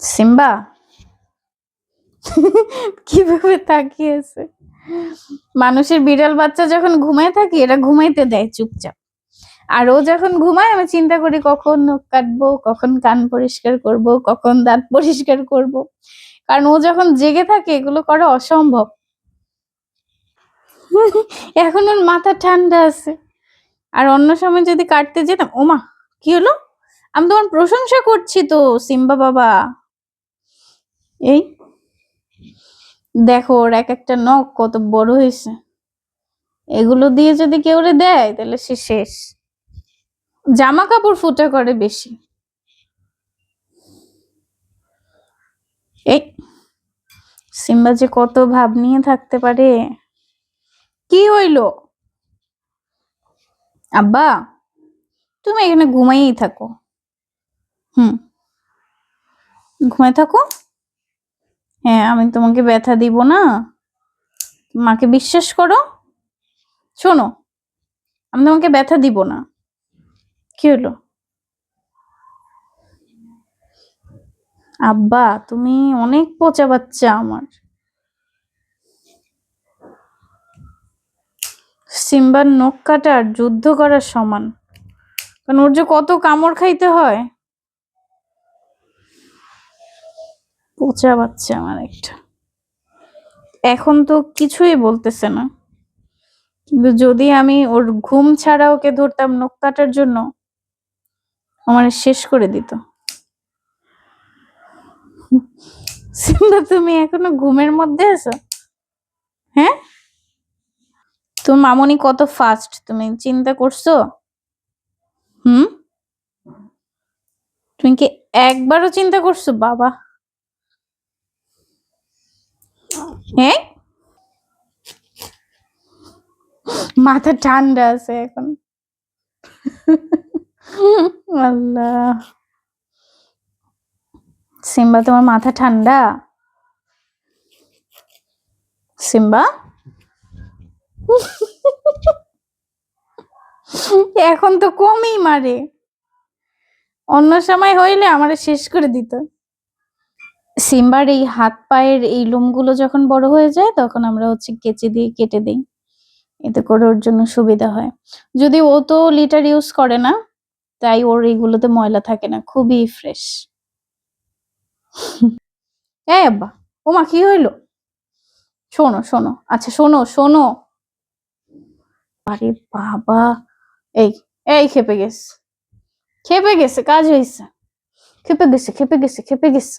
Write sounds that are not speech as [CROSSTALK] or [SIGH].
Simba? কীভাবে তাকিয়েছে? মানুষের বিড়াল বাচ্চা যখন ঘুমায় থাকে, এরা ঘুমাইতে দেয় চুপচাপ। আর ও যখন ঘুমায়, আমি চিন্তা করি কখন নখ কাটবো, কখন কান পরিষ্কার করব, কখন দাঁত পরিষ্কার করব। কারণ ও যখন জেগে থাকে, এগুলো করা অসম্ভব। এখন ওর মাথা ঠান্ডা আছে। আর অন্য সময় যদি কাটতে যেতাম, ওমা, কি হলো? আমি তোমার প্রশংসা করছি তো, সিম্বা বাবা। এই, দেখো ওর এক একটা নখ কত বড় হয়েছে। এগুলো দিয়ে যদি কেউ রে দেয়, তাহলে সে শেষ। জামা কাপড় ফুটা করে বেশি। এই, সিম্বা যে কত ভাব নিয়ে থাকতে পারে। কি হইল? আব্বা, তুমি এখানে ঘুমাইয়েই থাকো। হুম ঘুমাই থাকো। হ্যাঁ আমি তোমাকে ব্যথা দিব না। মাকে বিশ্বাস করো। শোনো, আমি তোমাকে ব্যথা দিব না। কি হলো? আব্বা, তুমি অনেক পচা বাচ্চা আমার। সিম্বার নখ কাটার, যুদ্ধ করার সমান। কারণ ওর যে কত কামড় খাইতে হয়। পচা বাচ্চা আমার একটা। এখন তো কিছুই বলতেছে না। কিন্তু যদি আমি ওর ঘুম ছাড়া ওকে ধরতাম নখ কাটার জন্য, আমার শেষ করে দিত। সিম্বা তুমি এখনও ঘুমের মধ্যে আছো? হ্যাঁ? তুমি মামনি কত ফাস্ট তুমি চিন্তা করছ? হুম? তুমি কি একবারও চিন্তা করছ, বাবা? হ্যাঁ? মাথা ঠান্ডা আছে এখন। আল্লাহ। সিম্বা, তোমার মাথা ঠান্ডা? সিম্বা? এখন তো কমই মারে। অন্য সময় হইলে আমারে শেষ করে দিত। সিম্বার এই হাত পায়ের এই লোমগুলো যখন বড় হয়ে যায়, তখন আমরা হচ্ছে কেচি দিয়ে কেটে দিই। এতে করে ওর জন্য সুবিধা হয়। যদি ও তো লিটার ইউজ করে না, তাই ওর এইগুলোতে ময়লা থাকে না, খুবই ফ্রেশ। [LAUGHS] এই আব্বা, ওমা, কি হইল? শোনো শোনো আচ্ছা শোনো শোনো। আরে বাবা, এই এই খেপে গেছে। খেপে গেছে, কাজ হয়েছে খেপে গেছে খেপে গেছে খেপে গেছে।